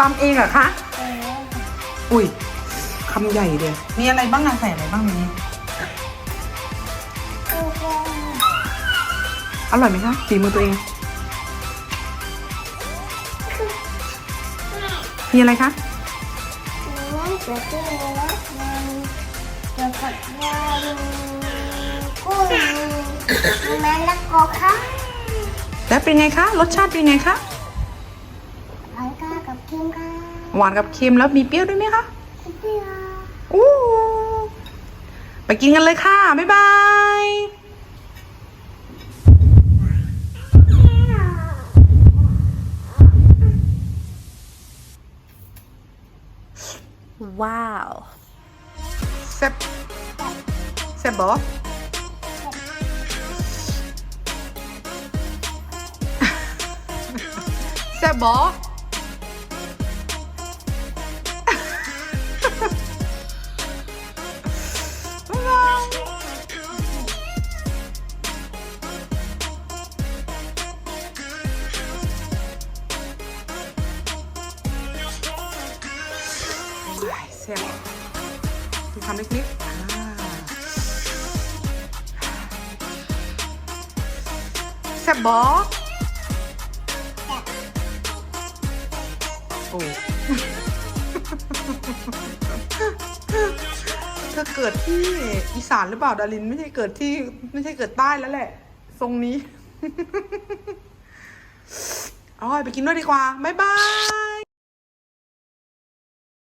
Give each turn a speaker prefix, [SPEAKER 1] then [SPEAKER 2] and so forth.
[SPEAKER 1] ตำเองเหรอคะ อุ้ยคำใหญ่เลยมีอะไรบ้างอะใส่อะไรบ้างในนี้ อร่อยไหมคะฝีมือตัวเอง มีอะไรคะ
[SPEAKER 2] เสือที่เนื้อมันเกี่ยวกับยากุ้งมีมะละกอค่ะ
[SPEAKER 1] แล้วเป็นไงคะ รสชาติเป็นไงคะ
[SPEAKER 2] หวานค่ะกับ เค็มค่ะ
[SPEAKER 1] หวานกับเค็มแล้วมีเปรี้ยวด้วยไหมคะ
[SPEAKER 2] เปรี้ยว
[SPEAKER 1] อู้ไปกินกันเลยค่ะ บ๊ายบาย
[SPEAKER 3] ว้าว
[SPEAKER 1] แซ่บแซ่บบอแซ่บบอ ว้ายแซ่บดูทำเล็กๆแซ่บบอโอ้เธอเกิดที่อีสานหรือเปล่าดาริน ไม่ใช่เกิดที่ ไม่ใช่เกิดใต้แล้วแหละ ทรงนี้อร่อไปกินด้วยดีกว่า บ๊ายบาย